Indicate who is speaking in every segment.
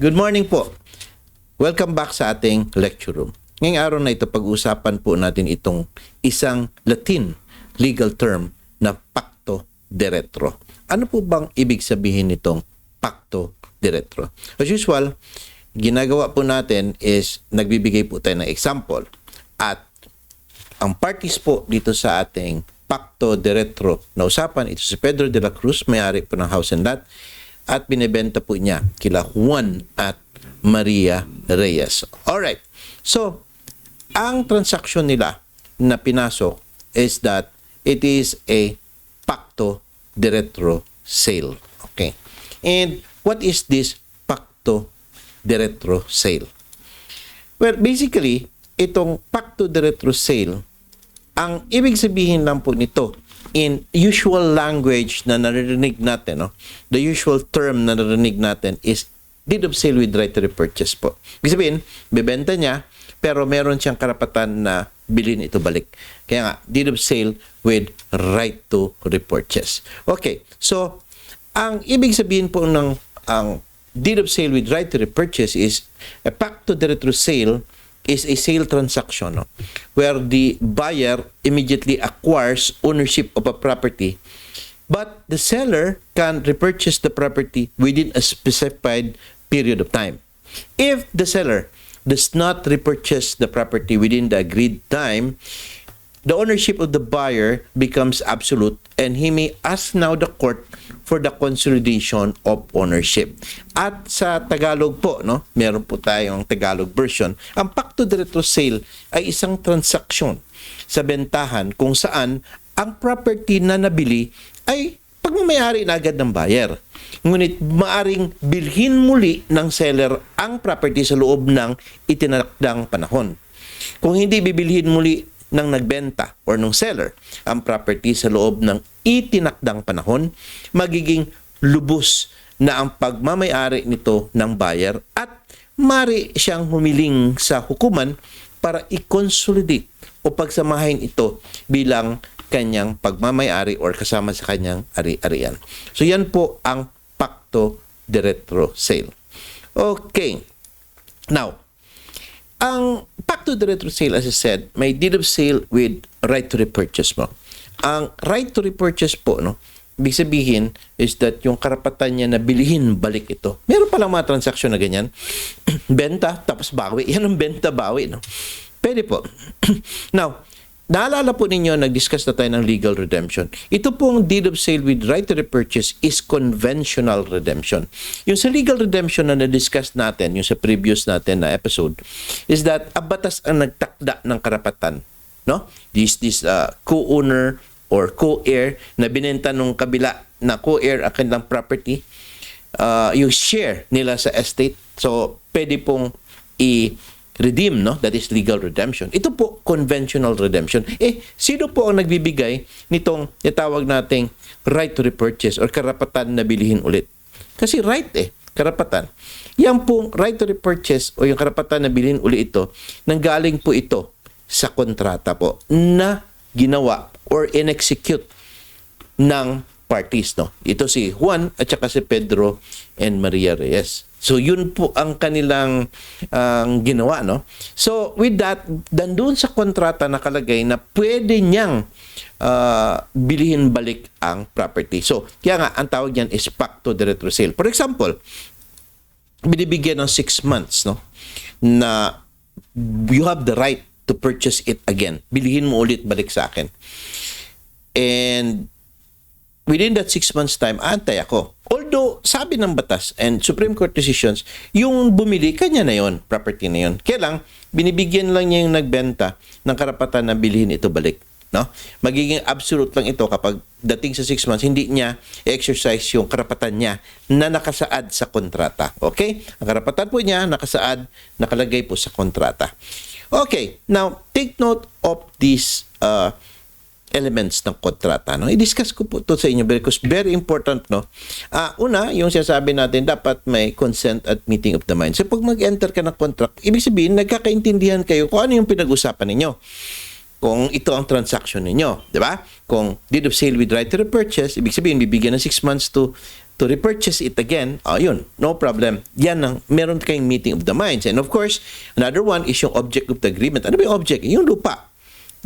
Speaker 1: Good morning po. Welcome back sa ating lecture room. Ngayong araw na ito, pag-uusapan po natin itong isang Latin legal term na pacto de retro. Ano po bang ibig sabihin nitong pacto de retro? As usual, ginagawa po natin is nagbibigay po tayo ng example at ang parties po dito sa ating Pacto de Retro na usapan, ito si Pedro de la Cruz, may-ari po ng house and lot, at binibenta po niya kila Juan at Maria Reyes. Alright. So, ang transaction nila na pinasok is that it is a Pacto de Retro sale. Okay. And what is this Pacto de Retro sale? Well, basically, itong Pacto de Retro sale, ang ibig sabihin lang po nito, in usual language na naririnig natin, no? the usual term na naririnig natin is deed of sale with right to repurchase po. Ibig sabihin, bebenta niya, pero meron siyang karapatan na bilhin ito balik. Kaya nga, deed of sale with right to repurchase. Okay, so, ang ibig sabihin po ng ang deed of sale with right to repurchase is a pacto de retro sale is a sale transaction no? where the buyer immediately acquires ownership of a property but the seller can repurchase the property within a specified period of time. If the seller does not repurchase the property within the agreed time, the ownership of the buyer becomes absolute and he may ask now the court for the consolidation of ownership. At sa Tagalog po, no, meron po tayong Tagalog version. Ang pacto de retro sale ay isang transaksyon sa bentahan kung saan ang property na nabili ay pagmamayari na agad ng buyer. Ngunit maaring bilhin muli ng seller ang property sa loob ng itinakdang panahon. Kung hindi bibilhin muli ng nagbenta or ng seller ang property sa loob ng itinakdang panahon, magiging lubos na ang pagmamayari nito ng buyer at mari siyang humiling sa hukuman para i-consolidate o pagsamahin ito bilang kanyang pagmamayari or kasama sa kanyang ari-arian. So yan po ang Pacto de Retro Sale. Okay. Now, ang Pacto de Retro Sale, as I said, may deed of sale with right to repurchase mo. Ang right to repurchase po, no, ibig sabihin is that yung karapatan niya na bilihin balik ito. Meron palang mga transaksyon na ganyan. benta, tapos bawi. Yan ang benta, bawi. No? Pwede po. Now, Naalala po ninyo, nag-discuss na tayo ng legal redemption. Ito pong deed of sale with right to repurchase is conventional redemption. Yung sa legal redemption na na-discuss natin, yung sa previous natin na episode, is that a batas ang nagtakda ng karapatan. No? This, this uh, co-owner or co-heir na binenta nung kabila na co-heir ang kanilang property, uh, yung share nila sa estate. So, pwede pong i- redeem, no? That is legal redemption. Ito po, conventional redemption. Eh, sino po ang nagbibigay nitong itawag nating right to repurchase or karapatan na bilihin ulit? Kasi right eh, karapatan. Yan pong right to repurchase o yung karapatan na bilhin ulit ito, nanggaling po ito sa kontrata po na ginawa or in-execute ng parties. No? Ito si Juan at saka si Pedro and Maria Reyes. So yun po ang kanilang ang ginawa no. So with that dandun sa kontrata nakalagay na pwede niyang uh, bilihin balik ang property. So kaya nga ang tawag niyan is pacto de retro sale. For example, binibigyan ng 6 months no na you have the right to purchase it again. Bilihin mo ulit balik sa akin. And within that 6 months time, antay ako. Sabi ng batas and Supreme Court decisions, yung bumili, kanya na yon property na yon. Kaya lang, binibigyan lang niya yung nagbenta ng karapatan na bilhin ito balik. No? Magiging absolute lang ito kapag dating sa 6 months, hindi niya exercise yung karapatan niya na nakasaad sa kontrata. Okay? Ang karapatan po niya nakasaad, nakalagay po sa kontrata. Okay, now take note of this uh, elements ng kontrata. No? I-discuss ko po ito sa inyo because very important. No? Uh, una, yung sinasabi natin, dapat may consent at meeting of the minds. So pag mag-enter ka ng contract, ibig sabihin, nagkakaintindihan kayo kung ano yung pinag-usapan ninyo kung ito ang transaction ninyo, di ba? Kung deed of sale with right to repurchase, ibig sabihin bibigyan ng 6 months to to repurchase it again, oh, yun, no problem. Yan ang, meron kayong meeting of the minds. And of course, another one is yung object of the agreement. Ano ba yung object? Yung lupa.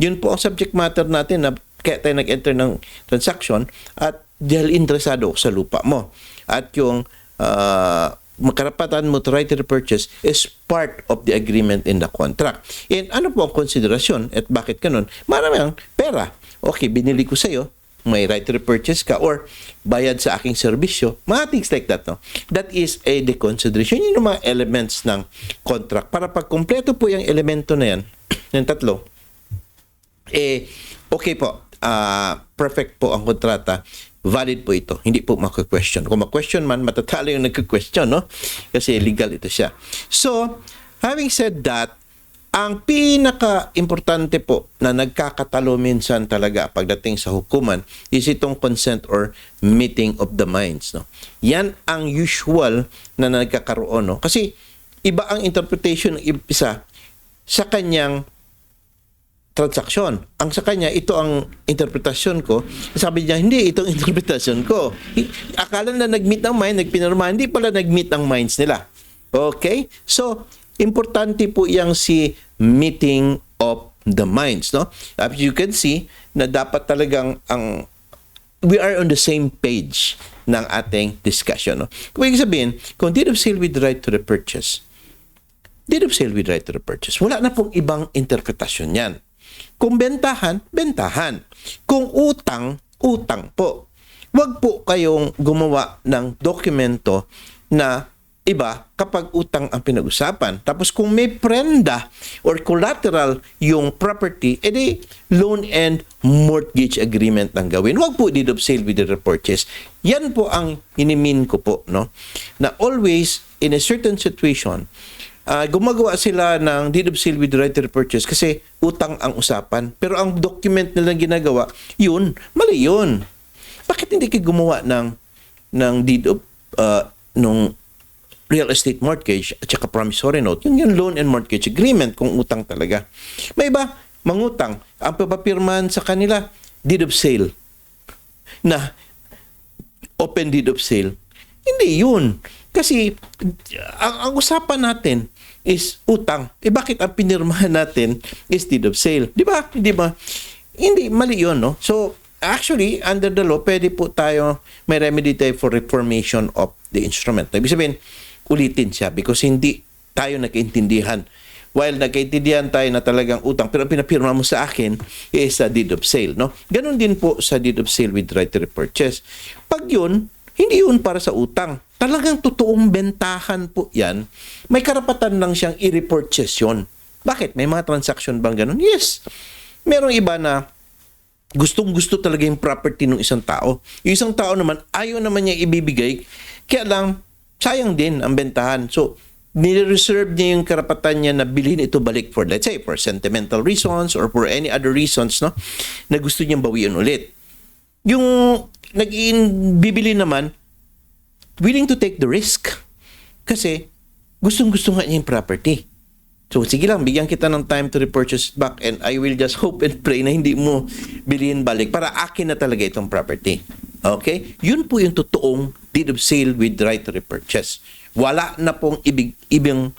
Speaker 1: Yun po ang subject matter natin na kaya tayo nag-enter ng transaction at dahil interesado sa lupa mo. At yung uh, makarapatan mo to right to repurchase is part of the agreement in the contract. And ano po ang konsiderasyon at bakit ganun? Maraming pera. Okay, binili ko sa'yo, may right to repurchase ka or bayad sa aking serbisyo, mga things like that. No? That is a the consideration. Yun yung mga elements ng contract. Para pag kumpleto po yung elemento na yan, yung tatlo, eh, okay po, ah, perfect po ang kontrata, valid po ito. Hindi po maka-question. Kung ma-question man, matatalo yung nagka-question, no? Kasi legal ito siya. So, having said that, ang pinaka-importante po na nagkakatalo minsan talaga pagdating sa hukuman is itong consent or meeting of the minds. No? Yan ang usual na nagkakaroon. No? Kasi iba ang interpretation ng isa sa kanyang transaksyon. Ang sa kanya, ito ang interpretasyon ko. Sabi niya, hindi, itong interpretasyon ko. Akala na nag-meet ng mind, nagpinirma, hindi pala nag-meet ng minds nila. Okay? So, importante po yang si meeting of the minds. No? As you can see, na dapat talagang ang we are on the same page ng ating discussion. No? Kung sabihin, kung deed of sale with right to repurchase, deed of sale with right to repurchase. Wala na pong ibang interpretasyon yan. Kung bentahan, bentahan. Kung utang, utang po. Huwag po kayong gumawa ng dokumento na iba kapag utang ang pinag-usapan. Tapos kung may prenda or collateral yung property, edi loan and mortgage agreement ang gawin. Huwag po deed of sale with the repurchase. Yan po ang inimin ko po, no? Na always, in a certain situation, Ah, gumagawa sila ng deed of sale with right to repurchase kasi utang ang usapan. Pero ang document nilang ginagawa, yun, mali yun. Bakit hindi kayo gumawa ng, ng deed of, uh, nung real estate mortgage at saka promissory note? Yun yung loan and mortgage agreement kung utang talaga. May iba, mangutang. Ang papapirmahan sa kanila, deed of sale. Na open deed of sale. Hindi yun. Kasi ang, ang usapan natin is utang. Eh bakit ang pinirmahan natin is deed of sale? Di ba? Di ba? Hindi, mali yun, no? So, actually, under the law, pwede po tayo, may remedy tayo for reformation of the instrument. Ibig sabihin, ulitin siya because hindi tayo nagkaintindihan. While nagkaintindihan tayo na talagang utang, pero ang pinapirma mo sa akin is a deed of sale, no? Ganon din po sa deed of sale with right to repurchase. Pag yun, hindi yun para sa utang. Talagang totoong bentahan po yan. May karapatan lang siyang i-repurchase yun. Bakit? May mga transaction bang ganun? Yes. Merong iba na gustong gusto talaga yung property ng isang tao. Yung isang tao naman, ayaw naman niya ibibigay. Kaya lang, sayang din ang bentahan. So, nire-reserve niya yung karapatan niya na bilhin ito balik for, let's say, for sentimental reasons or for any other reasons, no? Na gusto niyang bawian ulit. Yung nag bibili naman, willing to take the risk. Kasi, gustong-gusto nga niya yung property. So, sige lang, bigyan kita ng time to repurchase it back and I will just hope and pray na hindi mo bilhin balik para akin na talaga itong property. Okay? Yun po yung totoong deed of sale with right to repurchase. Wala na pong ibig, ibang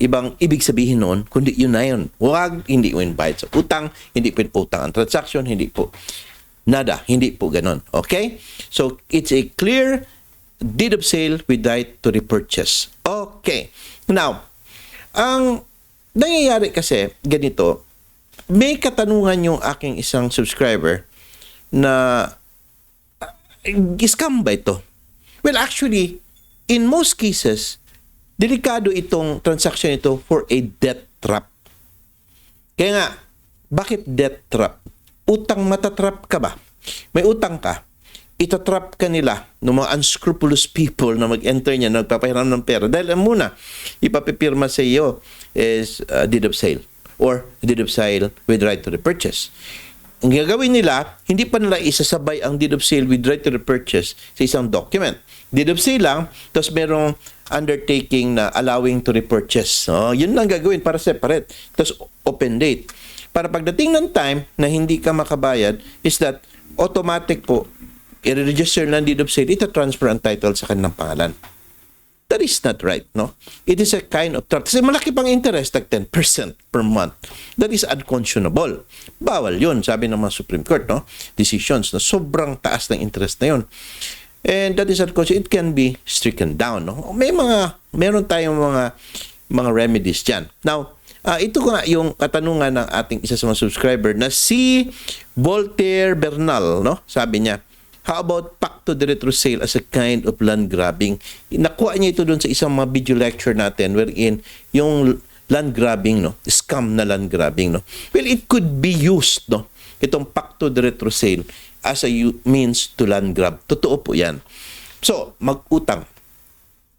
Speaker 1: ibang ibig sabihin noon, kundi yun na yun. Huwag, hindi mo bayad sa utang, hindi po utang ang transaction, hindi po nada, hindi po ganon. Okay? So, it's a clear deed of sale with right to repurchase. Okay. Now, ang nangyayari kasi ganito, may katanungan yung aking isang subscriber na uh, scam ba ito? Well, actually, in most cases, delikado itong transaction ito for a debt trap. Kaya nga, bakit debt trap? Utang matatrap ka ba? May utang ka, itatrap ka nila ng mga unscrupulous people na mag-enter niya, nagpapahiram ng pera. Dahil muna, ipapipirma sa iyo is uh, deed of sale or deed of sale with right to repurchase. Ang gagawin nila, hindi pa nila isasabay ang deed of sale with right to repurchase sa isang document. Deed of sale lang, tapos merong undertaking na allowing to repurchase. So, yun lang gagawin para separate. Tapos open date. Para pagdating ng time na hindi ka makabayad, is that automatic po i-register ng deed of sale, ita-transfer ang title sa kanilang pangalan. That is not right, no? It is a kind of trap. Kasi malaki pang interest, like 10% per month. That is unconscionable. Bawal yun, sabi ng mga Supreme Court, no? Decisions na sobrang taas ng interest na yun. And that is unconscionable. It can be stricken down, no? May mga, meron tayong mga, mga remedies dyan. Now, ah, ito nga yung katanungan ng ating isa sa mga subscriber na si Voltaire Bernal, no? Sabi niya, How about pacto de retro sale as a kind of land grabbing? Nakuha niya ito doon sa isang mga video lecture natin wherein yung land grabbing, no? Scam na land grabbing, no? Well, it could be used, no? Itong pacto de retro sale as a means to land grab. Totoo po yan. So, mag-utang.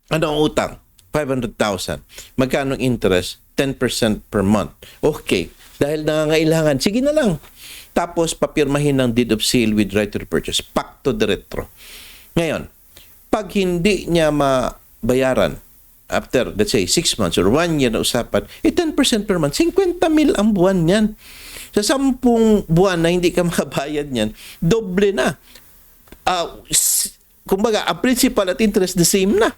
Speaker 1: Ano ang utang? 500,000. Magkano interest? 10% per month. Okay. Dahil nangangailangan, sige na lang. Tapos, papirmahin ng deed of sale with right to repurchase. Pacto de retro. Ngayon, pag hindi niya mabayaran after, let's say, 6 months or 1 year na usapan, eh 10% per month, 50 mil ang buwan niyan. Sa 10 buwan na hindi ka makabayad niyan, doble na. Uh, kumbaga, ang principal at interest the same na.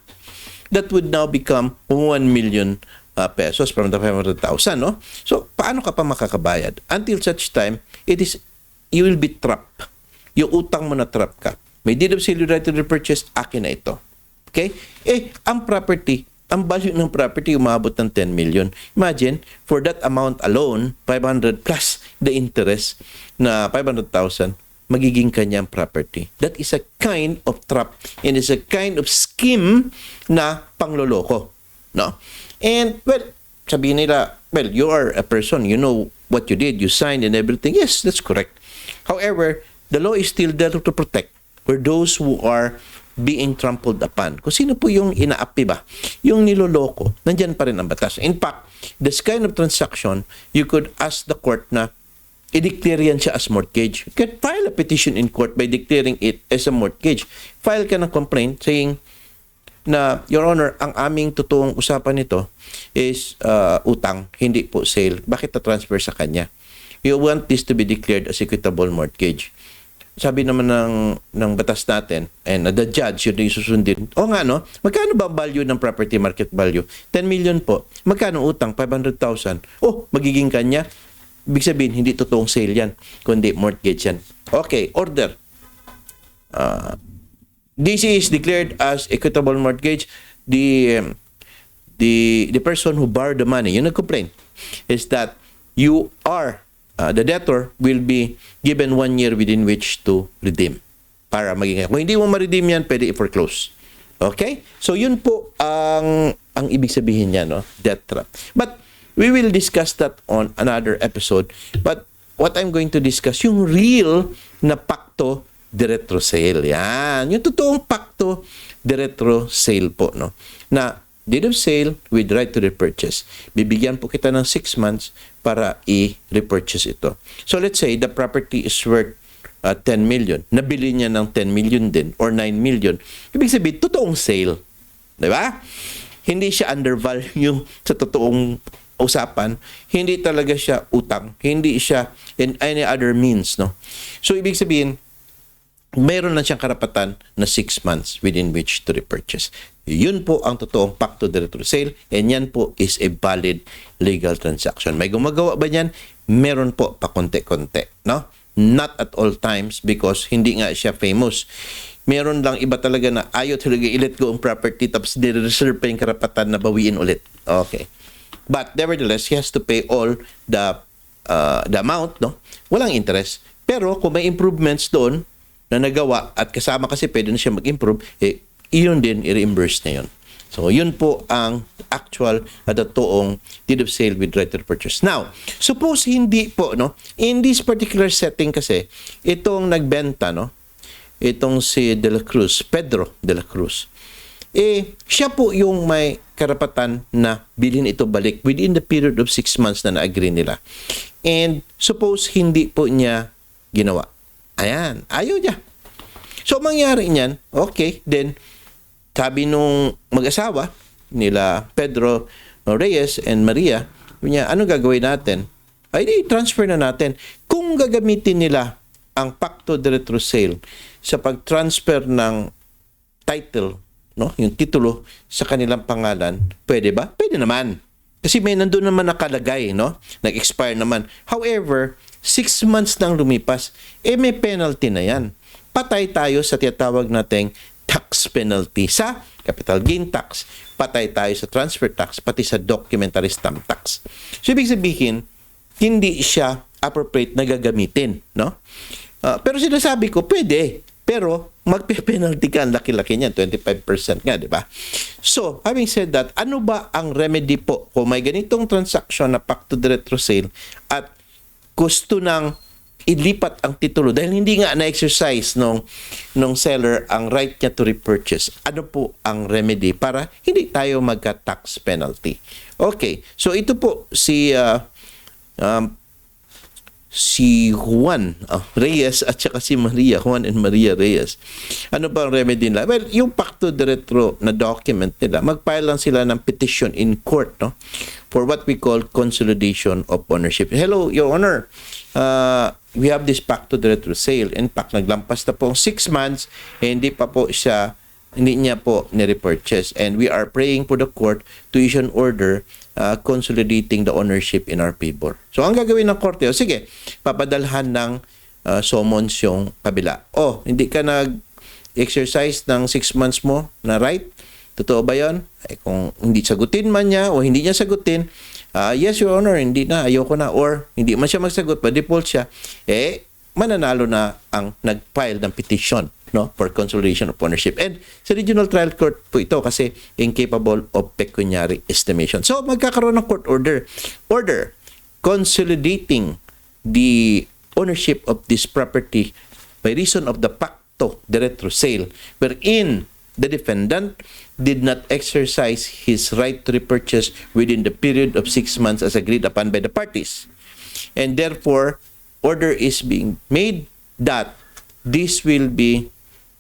Speaker 1: That would now become 1 million uh, pesos from the 500,000, no? So, paano ka pa makakabayad? Until such time, it is, you will be trapped. Yung utang mo na trap ka. May deed of sale right to repurchase, akin na ito. Okay? Eh, ang property, ang value ng property umabot ng 10 million. Imagine, for that amount alone, 500 plus the interest na 500,000, magiging kanyang property. That is a kind of trap and is a kind of scheme na pangloloko. No? And, well, sabihin nila, well, you are a person, you know what you did, you signed and everything. Yes, that's correct. However, the law is still there to protect for those who are being trampled upon. Kung sino po yung inaapi ba, yung niloloko, nandyan pa rin ang batas. In fact, this kind of transaction, you could ask the court na i-declare yan siya as mortgage. You can file a petition in court by declaring it as a mortgage. File ka ng complaint saying na, Your Honor, ang aming totoong usapan nito is uh, utang, hindi po sale. Bakit na-transfer sa kanya? You want this to be declared as equitable mortgage sabi naman ng ng batas natin and the judge yun yung susundin. O nga no, magkano ba value ng property market value? 10 million po. Magkano utang? 500,000. Oh, magiging kanya. Ibig sabihin, hindi totoong sale yan, kundi mortgage yan. Okay, order. Uh, this is declared as equitable mortgage. The um, the the person who borrowed the money, yung nag-complain, is that you are uh, the debtor will be given one year within which to redeem para maging kung hindi mo ma-redeem yan pwede i-foreclose okay so yun po ang ang ibig sabihin niya no debt trap but we will discuss that on another episode but what I'm going to discuss yung real na pacto de retro sale yan yung totoong pacto de retro sale po no na deed of sale with right to repurchase. Bibigyan po kita ng 6 months para i-repurchase ito. So let's say the property is worth uh, 10 million. Nabili niya ng 10 million din or 9 million. Ibig sabihin, totoong sale. Di ba? Hindi siya undervalue sa totoong usapan. Hindi talaga siya utang. Hindi siya in any other means. No? So ibig sabihin, mayroon na siyang karapatan na 6 months within which to repurchase. Yun po ang totoong pacto de retro sale and yan po is a valid legal transaction. May gumagawa ba niyan? Meron po pa konti-konti. No? Not at all times because hindi nga siya famous. Meron lang iba talaga na ayaw talaga i-let go ang property tapos dire-reserve pa yung karapatan na bawiin ulit. Okay. But nevertheless, he has to pay all the uh, the amount, no? Walang interest. Pero kung may improvements doon, na nagawa at kasama kasi pwede na siya mag-improve, eh, iyon din, i-reimburse na yun. So, yun po ang actual at totoong deed of sale with right to purchase. Now, suppose hindi po, no? In this particular setting kasi, itong nagbenta, no? Itong si De La Cruz, Pedro De La Cruz. Eh, siya po yung may karapatan na bilhin ito balik within the period of 6 months na na-agree nila. And suppose hindi po niya ginawa. Ayan, ayaw niya. So, mangyari niyan, okay, then, sabi nung mag-asawa, nila Pedro Reyes and Maria, niya, ano gagawin natin? Ay, di, transfer na natin. Kung gagamitin nila ang pacto de retro sale sa pag-transfer ng title, no, yung titulo sa kanilang pangalan, pwede ba? Pwede naman. Kasi may nandun naman nakalagay, no? Nag-expire naman. However, six months nang lumipas, eh may penalty na yan. Patay tayo sa tinatawag nating tax penalty sa capital gain tax. Patay tayo sa transfer tax, pati sa documentary stamp tax. So, ibig sabihin, hindi siya appropriate na gagamitin, no? Ah, pero sinasabi ko, pwede. Pero, magpe-penalty ka, ang laki-laki niyan, 25% nga, di ba? So, having said that, ano ba ang remedy po kung may ganitong transaction na pacto de retro sale at gusto ng ilipat ang titulo dahil hindi nga na-exercise nung, nung seller ang right niya to repurchase. Ano po ang remedy para hindi tayo magka-tax penalty? Okay, so ito po si ah, um, si Juan ah, Reyes at saka si Maria, Juan and Maria Reyes. Ano ba ang remedy nila? Well, yung pacto de retro na document nila, mag-file lang sila ng petition in court no? for what we call consolidation of ownership. Hello, Your Honor. Uh, we have this pacto de retro sale. In fact, naglampas na po 6 months, eh, hindi pa po siya hindi niya po ni-repurchase. And we are praying for the court to issue an order uh, consolidating the ownership in our favor. So, ang gagawin ng korte, o sige, papadalhan ng uh, summons yung kabila. Oh, hindi ka nag-exercise ng 6 months mo na right? Totoo ba yon? Ay, kung hindi sagutin man niya o hindi niya sagutin, ah, yes, Your Honor, hindi na, ayoko na. Or hindi man siya magsagot, pa default siya, eh, mananalo na ang nag-file ng petition no for consolidation of ownership. And sa regional trial court po ito kasi incapable of pecuniary estimation. So magkakaroon ng court order. Order consolidating the ownership of this property by reason of the pacto de retro sale wherein the defendant did not exercise his right to repurchase within the period of six months as agreed upon by the parties. And therefore, order is being made that this will be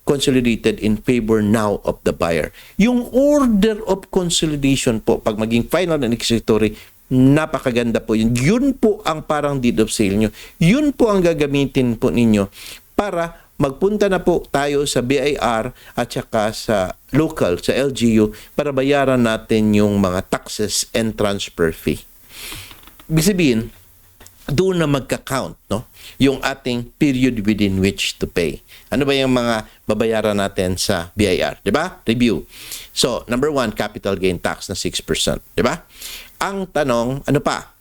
Speaker 1: consolidated in favor now of the buyer. Yung order of consolidation po, pag maging final and executory, napakaganda po yun. Yun po ang parang deed of sale nyo. Yun po ang gagamitin po ninyo para magpunta na po tayo sa BIR at saka sa local, sa LGU, para bayaran natin yung mga taxes and transfer fee. Ibig sabihin, doon na magka-count no yung ating period within which to pay. Ano ba yung mga babayaran natin sa BIR, 'di ba? Review. So, number one, capital gain tax na 6%, 'di ba? Ang tanong, ano pa?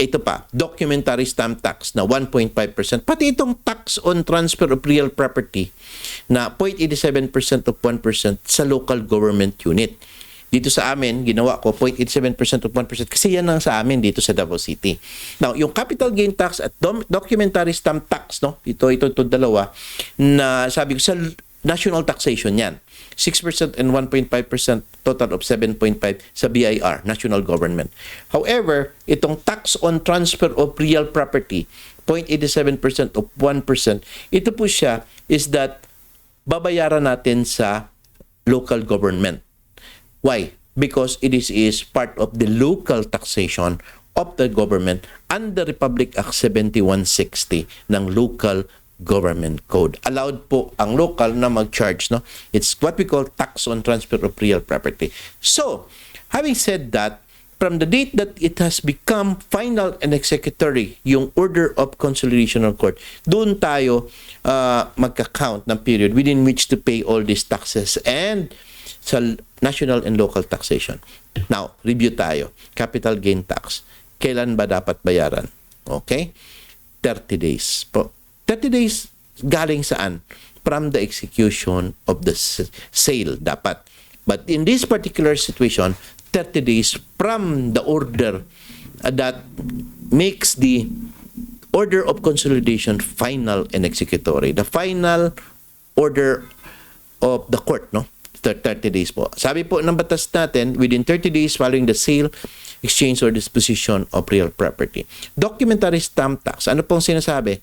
Speaker 1: Ito pa, documentary stamp tax na 1.5%. Pati itong tax on transfer of real property na 0.87% of 1% sa local government unit. Dito sa amin, ginawa ko 0.87% of 1% kasi yan ang sa amin dito sa Davao City. Now, yung capital gain tax at documentary stamp tax, no? Ito, ito, ito, dalawa, na sabi ko sa national taxation yan. 6% and 1.5% total of 7.5 sa BIR, national government. However, itong tax on transfer of real property, 0.87% of 1%, ito po siya is that babayaran natin sa local government. Why? Because it is, is part of the local taxation of the government under Republic Act 7160 ng Local Government Code. Allowed po ang local na mag-charge. No? It's what we call tax on transfer of real property. So, having said that, from the date that it has become final and executory, yung order of consolidation court, doon tayo uh, magka-count ng period within which to pay all these taxes and sa national and local taxation. Now, review tayo. Capital gain tax. Kailan ba dapat bayaran? Okay? 30 days po. 30 days galing saan? From the execution of the sale dapat. But in this particular situation, 30 days from the order uh, that makes the order of consolidation final and executory. The final order of the court, no? Thir- 30 days po. Sabi po ng batas natin, within 30 days following the sale, exchange or disposition of real property. Documentary stamp tax. Ano pong sinasabi?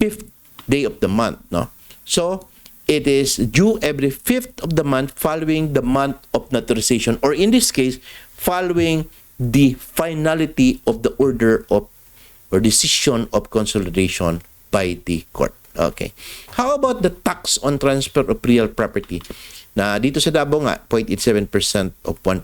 Speaker 1: Fifth day of the month, no? So, it is due every fifth of the month following the month of notarization or in this case, following the finality of the order of or decision of consolidation by the court. Okay. How about the tax on transfer of real property? Na dito sa Davao nga, 0.87% of 1%.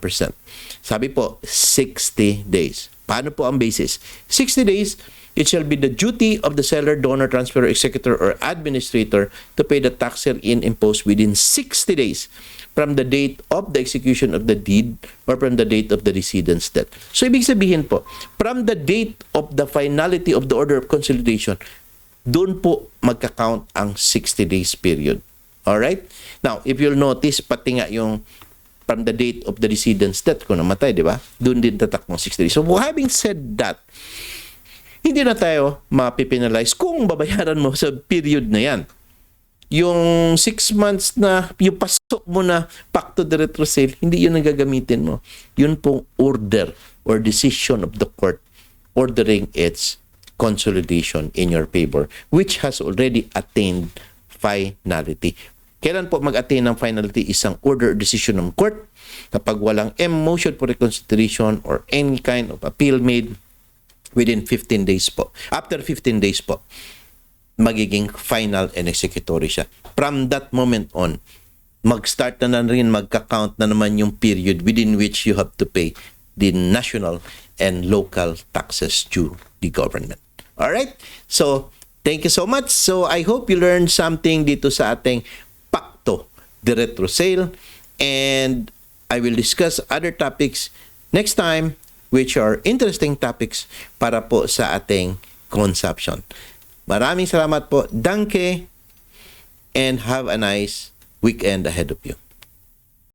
Speaker 1: Sabi po, 60 days. Paano po ang basis? 60 days, it shall be the duty of the seller, donor, transfer, executor, or administrator to pay the tax herein imposed within 60 days from the date of the execution of the deed or from the date of the decedent's death. So, ibig sabihin po, from the date of the finality of the order of consolidation, doon po magka-count ang 60 days period. Alright? Now, if you'll notice, pati nga yung from the date of the decedent's death kung namatay, di ba? Doon din tatak mo 60 days. So, having said that, hindi na tayo mapipinalize kung babayaran mo sa period na yan. Yung 6 months na, yung pasok mo na back to the retro sale, hindi yun ang gagamitin mo. Yun pong order or decision of the court ordering its consolidation in your favor, which has already attained finality. Kailan po mag-attain ng finality isang order or decision ng court? Kapag walang M motion for reconsideration or any kind of appeal made within 15 days po. After 15 days po, magiging final and executory siya. From that moment on, mag-start na, na rin, magka-count na naman yung period within which you have to pay the national and local taxes to the government. Alright? So, thank you so much. So, I hope you learned something dito sa ating De Retro Sale and I will discuss other topics next time which are interesting topics para po sa ating consumption. Maraming salamat po. Danke and have a nice weekend ahead of you.